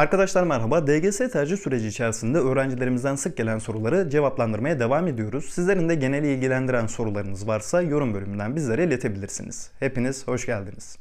Arkadaşlar merhaba. DGS tercih süreci içerisinde öğrencilerimizden sık gelen soruları cevaplandırmaya devam ediyoruz. Sizlerin de genel ilgilendiren sorularınız varsa yorum bölümünden bizlere iletebilirsiniz. Hepiniz hoş geldiniz.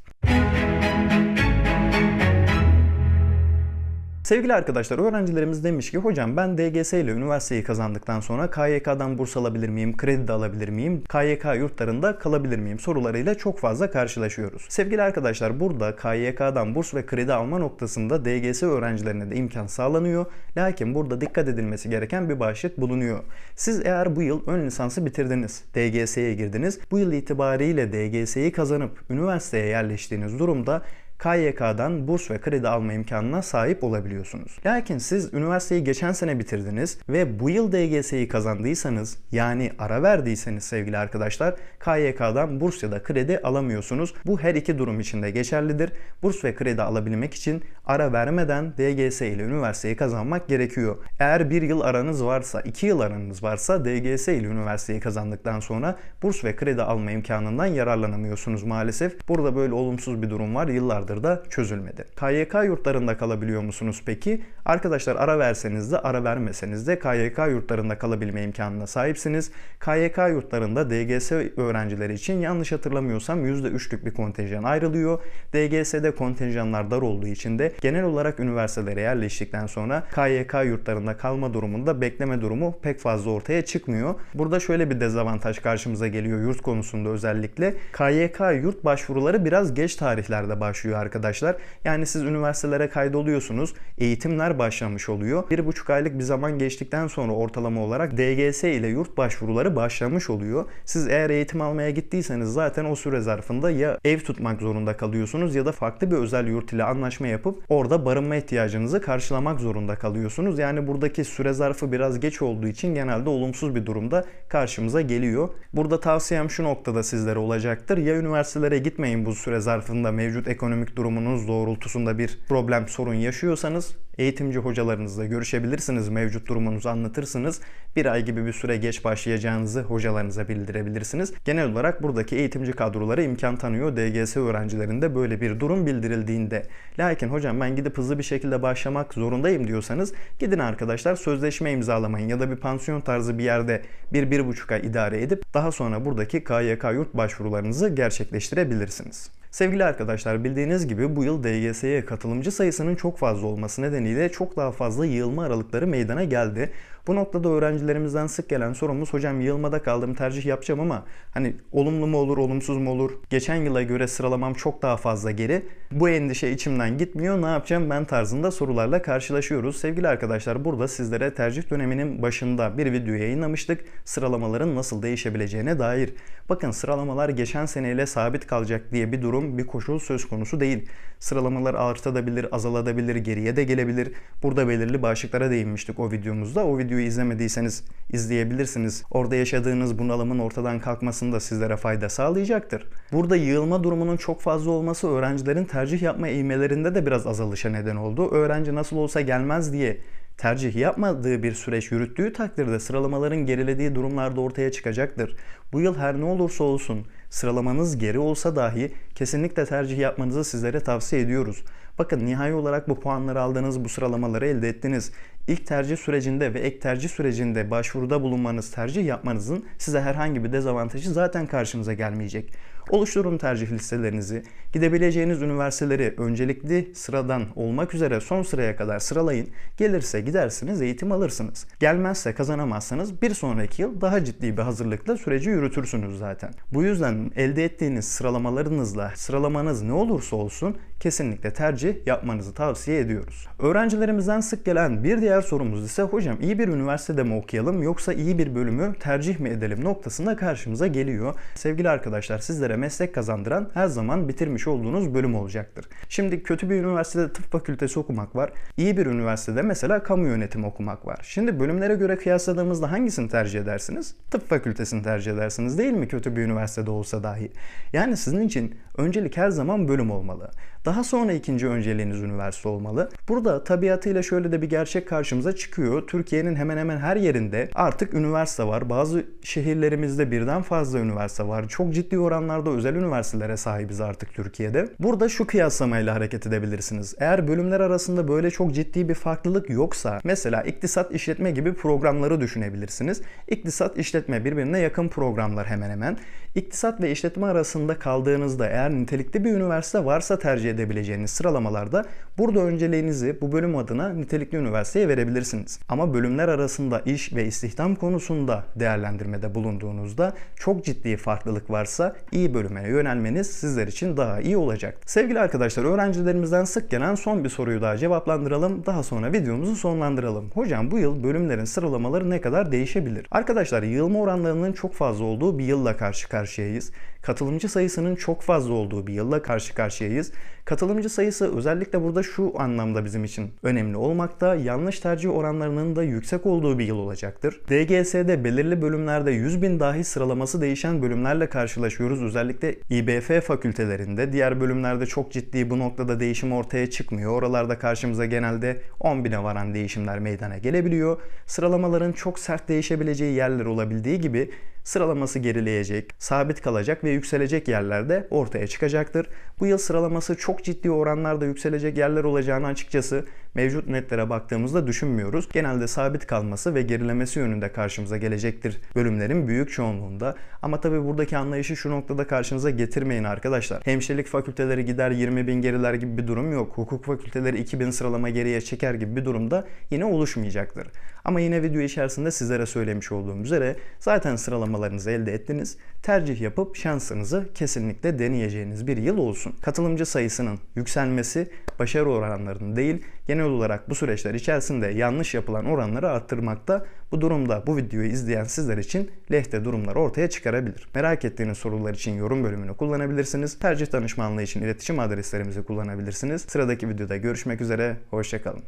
Sevgili arkadaşlar öğrencilerimiz demiş ki hocam ben DGS ile üniversiteyi kazandıktan sonra KYK'dan burs alabilir miyim, kredi de alabilir miyim, KYK yurtlarında kalabilir miyim sorularıyla çok fazla karşılaşıyoruz. Sevgili arkadaşlar burada KYK'dan burs ve kredi alma noktasında DGS öğrencilerine de imkan sağlanıyor. Lakin burada dikkat edilmesi gereken bir başlık bulunuyor. Siz eğer bu yıl ön lisansı bitirdiniz, DGS'ye girdiniz, bu yıl itibariyle DGS'yi kazanıp üniversiteye yerleştiğiniz durumda KYK'dan burs ve kredi alma imkanına sahip olabiliyorsunuz. Lakin siz üniversiteyi geçen sene bitirdiniz ve bu yıl DGS'yi kazandıysanız yani ara verdiyseniz sevgili arkadaşlar KYK'dan burs ya da kredi alamıyorsunuz. Bu her iki durum için de geçerlidir. Burs ve kredi alabilmek için ara vermeden DGS ile üniversiteyi kazanmak gerekiyor. Eğer bir yıl aranız varsa, iki yıl aranız varsa DGS ile üniversiteyi kazandıktan sonra burs ve kredi alma imkanından yararlanamıyorsunuz maalesef. Burada böyle olumsuz bir durum var. Yıllardır yıllardır da çözülmedi. KYK yurtlarında kalabiliyor musunuz peki? Arkadaşlar ara verseniz de ara vermeseniz de KYK yurtlarında kalabilme imkanına sahipsiniz. KYK yurtlarında DGS öğrencileri için yanlış hatırlamıyorsam %3'lük bir kontenjan ayrılıyor. DGS'de kontenjanlar dar olduğu için de genel olarak üniversitelere yerleştikten sonra KYK yurtlarında kalma durumunda bekleme durumu pek fazla ortaya çıkmıyor. Burada şöyle bir dezavantaj karşımıza geliyor yurt konusunda özellikle. KYK yurt başvuruları biraz geç tarihlerde başlıyor arkadaşlar. Yani siz üniversitelere kaydoluyorsunuz. Eğitimler başlamış oluyor. Bir buçuk aylık bir zaman geçtikten sonra ortalama olarak DGS ile yurt başvuruları başlamış oluyor. Siz eğer eğitim almaya gittiyseniz zaten o süre zarfında ya ev tutmak zorunda kalıyorsunuz ya da farklı bir özel yurt ile anlaşma yapıp orada barınma ihtiyacınızı karşılamak zorunda kalıyorsunuz. Yani buradaki süre zarfı biraz geç olduğu için genelde olumsuz bir durumda karşımıza geliyor. Burada tavsiyem şu noktada sizlere olacaktır. Ya üniversitelere gitmeyin bu süre zarfında mevcut ekonomik durumunuz doğrultusunda bir problem sorun yaşıyorsanız eğitimci hocalarınızla görüşebilirsiniz. Mevcut durumunuzu anlatırsınız. Bir ay gibi bir süre geç başlayacağınızı hocalarınıza bildirebilirsiniz. Genel olarak buradaki eğitimci kadroları imkan tanıyor. DGS öğrencilerinde böyle bir durum bildirildiğinde. Lakin hocam ben gidip hızlı bir şekilde başlamak zorundayım diyorsanız gidin arkadaşlar sözleşme imzalamayın ya da bir pansiyon tarzı bir yerde bir, bir buçuk ay idare edip daha sonra buradaki KYK yurt başvurularınızı gerçekleştirebilirsiniz. Sevgili arkadaşlar bildiğiniz gibi bu yıl DGS'ye katılımcı sayısının çok fazla olması nedeniyle çok daha fazla yığılma aralıkları meydana geldi. Bu noktada öğrencilerimizden sık gelen sorumuz hocam yığılmada kaldım tercih yapacağım ama hani olumlu mu olur olumsuz mu olur? Geçen yıla göre sıralamam çok daha fazla geri. Bu endişe içimden gitmiyor ne yapacağım ben tarzında sorularla karşılaşıyoruz. Sevgili arkadaşlar burada sizlere tercih döneminin başında bir video yayınlamıştık. Sıralamaların nasıl değişebileceğine dair. Bakın sıralamalar geçen seneyle sabit kalacak diye bir durum bir koşul söz konusu değil. Sıralamalar artabilir, azalabilir, geriye de gelebilir. Burada belirli başlıklara değinmiştik o videomuzda. O videoyu izlemediyseniz izleyebilirsiniz. Orada yaşadığınız bunalımın ortadan kalkmasında sizlere fayda sağlayacaktır. Burada yığılma durumunun çok fazla olması öğrencilerin tercih yapma eğmelerinde de biraz azalışa neden oldu. Öğrenci nasıl olsa gelmez diye tercih yapmadığı bir süreç yürüttüğü takdirde sıralamaların gerilediği durumlarda ortaya çıkacaktır. Bu yıl her ne olursa olsun sıralamanız geri olsa dahi kesinlikle tercih yapmanızı sizlere tavsiye ediyoruz. Bakın nihai olarak bu puanları aldığınız bu sıralamaları elde ettiniz. İlk tercih sürecinde ve ek tercih sürecinde başvuruda bulunmanız, tercih yapmanızın size herhangi bir dezavantajı zaten karşınıza gelmeyecek. Oluşturun tercih listelerinizi. Gidebileceğiniz üniversiteleri öncelikli sıradan olmak üzere son sıraya kadar sıralayın. Gelirse gidersiniz, eğitim alırsınız. Gelmezse kazanamazsanız bir sonraki yıl daha ciddi bir hazırlıkla süreci yürütürsünüz zaten. Bu yüzden elde ettiğiniz sıralamalarınızla sıralamanız ne olursa olsun kesinlikle tercih yapmanızı tavsiye ediyoruz. Öğrencilerimizden sık gelen bir diğer sorumuz ise hocam iyi bir üniversitede mi okuyalım yoksa iyi bir bölümü tercih mi edelim noktasında karşımıza geliyor. Sevgili arkadaşlar sizlere meslek kazandıran her zaman bitirmiş olduğunuz bölüm olacaktır. Şimdi kötü bir üniversitede tıp fakültesi okumak var. İyi bir üniversitede mesela kamu yönetimi okumak var. Şimdi bölümlere göre kıyasladığımızda hangisini tercih edersiniz? Tıp fakültesini tercih edersiniz değil mi kötü bir üniversitede olsa dahi? Yani sizin için Öncelik her zaman bölüm olmalı. Daha sonra ikinci önceliğiniz üniversite olmalı. Burada tabiatıyla şöyle de bir gerçek karşımıza çıkıyor. Türkiye'nin hemen hemen her yerinde artık üniversite var. Bazı şehirlerimizde birden fazla üniversite var. Çok ciddi oranlarda özel üniversitelere sahibiz artık Türkiye'de. Burada şu kıyaslamayla hareket edebilirsiniz. Eğer bölümler arasında böyle çok ciddi bir farklılık yoksa mesela iktisat işletme gibi programları düşünebilirsiniz. İktisat işletme birbirine yakın programlar hemen hemen. İktisat ve işletme arasında kaldığınızda eğer nitelikli bir üniversite varsa tercih edebileceğiniz sıralamalarda burada önceliğinizi bu bölüm adına nitelikli üniversiteye verebilirsiniz. Ama bölümler arasında iş ve istihdam konusunda değerlendirmede bulunduğunuzda çok ciddi farklılık varsa iyi bölüme yönelmeniz sizler için daha iyi olacak. Sevgili arkadaşlar öğrencilerimizden sık gelen son bir soruyu daha cevaplandıralım. Daha sonra videomuzu sonlandıralım. Hocam bu yıl bölümlerin sıralamaları ne kadar değişebilir? Arkadaşlar yığılma oranlarının çok fazla olduğu bir yılla karşı karşıyayız. Katılımcı sayısının çok fazla olduğu bir yılla karşı karşıyayız. Katılımcı sayısı özellikle burada şu anlamda bizim için önemli olmakta. Yanlış tercih oranlarının da yüksek olduğu bir yıl olacaktır. DGS'de belirli bölümlerde 100 bin dahi sıralaması değişen bölümlerle karşılaşıyoruz. Özellikle İBF fakültelerinde. Diğer bölümlerde çok ciddi bu noktada değişim ortaya çıkmıyor. Oralarda karşımıza genelde 10 bine varan değişimler meydana gelebiliyor. Sıralamaların çok sert değişebileceği yerler olabildiği gibi sıralaması gerileyecek, sabit kalacak ve yükselecek yerlerde ortaya çıkacaktır. Bu yıl sıralaması çok ciddi oranlarda yükselecek yerler olacağını açıkçası mevcut netlere baktığımızda düşünmüyoruz. Genelde sabit kalması ve gerilemesi yönünde karşımıza gelecektir bölümlerin büyük çoğunluğunda. Ama tabii buradaki anlayışı şu noktada karşınıza getirmeyin arkadaşlar. Hemşirelik fakülteleri gider 20 bin geriler gibi bir durum yok. Hukuk fakülteleri 2000 sıralama geriye çeker gibi bir durumda yine oluşmayacaktır. Ama yine video içerisinde sizlere söylemiş olduğum üzere zaten sıralamalarınızı elde ettiniz. Tercih yapıp şansınızı kesinlikle deneyeceğiniz bir yıl olsun. Katılımcı sayısının yükselmesi başarı oranlarının değil genel olarak bu süreçler içerisinde yanlış yapılan oranları arttırmakta. Bu durumda bu videoyu izleyen sizler için lehte durumlar ortaya çıkarabilir. Merak ettiğiniz sorular için yorum bölümünü kullanabilirsiniz. Tercih danışmanlığı için iletişim adreslerimizi kullanabilirsiniz. Sıradaki videoda görüşmek üzere, hoşçakalın.